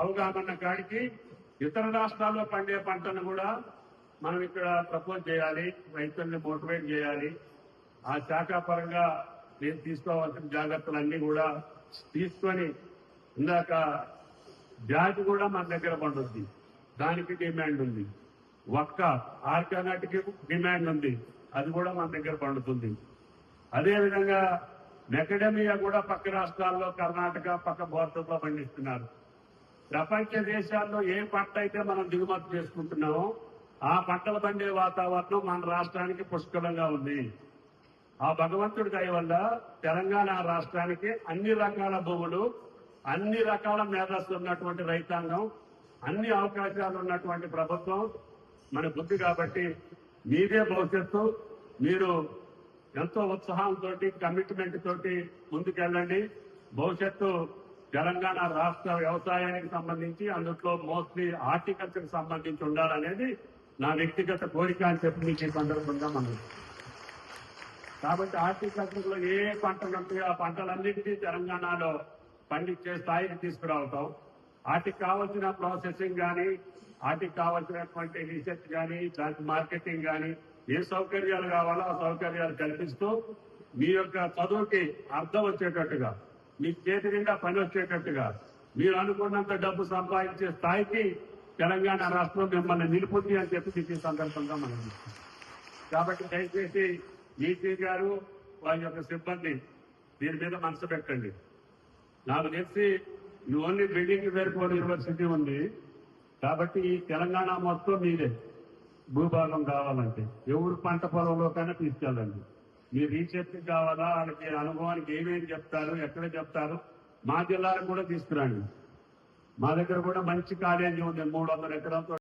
అవగాహన కాడికి ఇతర రాష్ట్రాల్లో పండే పంటను కూడా మనం ఇక్కడ ప్రపోజ్ చేయాలి రైతుల్ని మోటివేట్ చేయాలి. ఆ శాఖ పరంగా నేను తీసుకోవాల్సిన జాగ్రత్తలన్నీ కూడా తీసుకొని ఇందాక జాతి కూడా మన దగ్గర పండుద్ది. దానికి డిమాండ్ ఉంది. ఒక్క ఆర్గానాటిక్ డిమాండ్ ఉంది. అది కూడా మన దగ్గర పండుతుంది. అదేవిధంగా మెకడమియా కూడా పక్క రాష్ట్రాల్లో కర్ణాటక పక్క భారతంలో పండిస్తున్నారు. ప్రపంచ దేశాల్లో ఏ పంట అయితే మనం దిగుమతి చేసుకుంటున్నామో ఆ పంటలు పండే వాతావరణం మన రాష్ట్రానికి పుష్కలంగా ఉంది. ఆ భగవంతుడి దయ వల్ల తెలంగాణ రాష్ట్రానికి అన్ని రకాల భూములు అన్ని రకాల మేధస్సు ఉన్నటువంటి రైతాంగం అన్ని అవకాశాలు ఉన్నటువంటి ప్రభుత్వం మన బుద్ధి కాబట్టి మీదే భవిష్యత్తు. మీరు ఎంతో ఉత్సాహంతో కమిట్మెంట్ తోటి ముందుకెళ్ళండి. భవిష్యత్తు తెలంగాణ రాష్ట్ర వ్యవసాయానికి సంబంధించి అందులో మోస్ట్లీ హార్టికల్చర్ సంబంధించి ఉండాలనేది నా వ్యక్తిగత కోరిక అని చెప్పి మీకు ఈ సందర్భంగా మనం కాబట్టి హార్టికల్చర్లో ఏ పంటలు ఉంటాయో ఆ పంటలన్నింటినీ తెలంగాణలో పండించే స్థాయికి తీసుకురావటం. వాటికి కావాల్సిన ప్రాసెసింగ్ కానీ వాటికి కావాల్సినటువంటి రీసెర్చ్ కానీ దానికి మార్కెటింగ్ కానీ ఏ సౌకర్యాలు కావాలో ఆ సౌకర్యాలు కల్పిస్తూ మీ యొక్క చదువుకి అర్థం వచ్చేటట్టుగా మీ చేతి నిండా పని వచ్చేటట్టుగా మీరు అనుకున్నంత డబ్బు సంపాదించే స్థాయికి తెలంగాణ రాష్ట్రం మిమ్మల్ని నిలుపుంది అని చెప్పి ఈ సందర్భంగా మనం కాబట్టి దయచేసి ఈసీ గారు వారి యొక్క సిబ్బంది దీని మీద మనసు పెట్టండి. నాకు తెలిసి ఈ ఓన్లీ బిల్డింగ్ వేరుకోని యూనివర్సిటీ ఉంది. కాబట్టి ఈ తెలంగాణ మొత్తం మీదే. భూభాగం కావాలంటే. ఎవరు పంట పొలంలోకైనా తీసుకెళ్ళండి. మీ రీసెర్చ్ కావాలా? వాళ్ళకి అనుభవానికి ఏమేమి చెప్తారు? ఎక్కడ చెప్తారు? మా జిల్లాలకు కూడా తీసుకురండి. మా దగ్గర కూడా మంచి కాలేజీ ఉంది. మూడు వందల ఎకరాలతో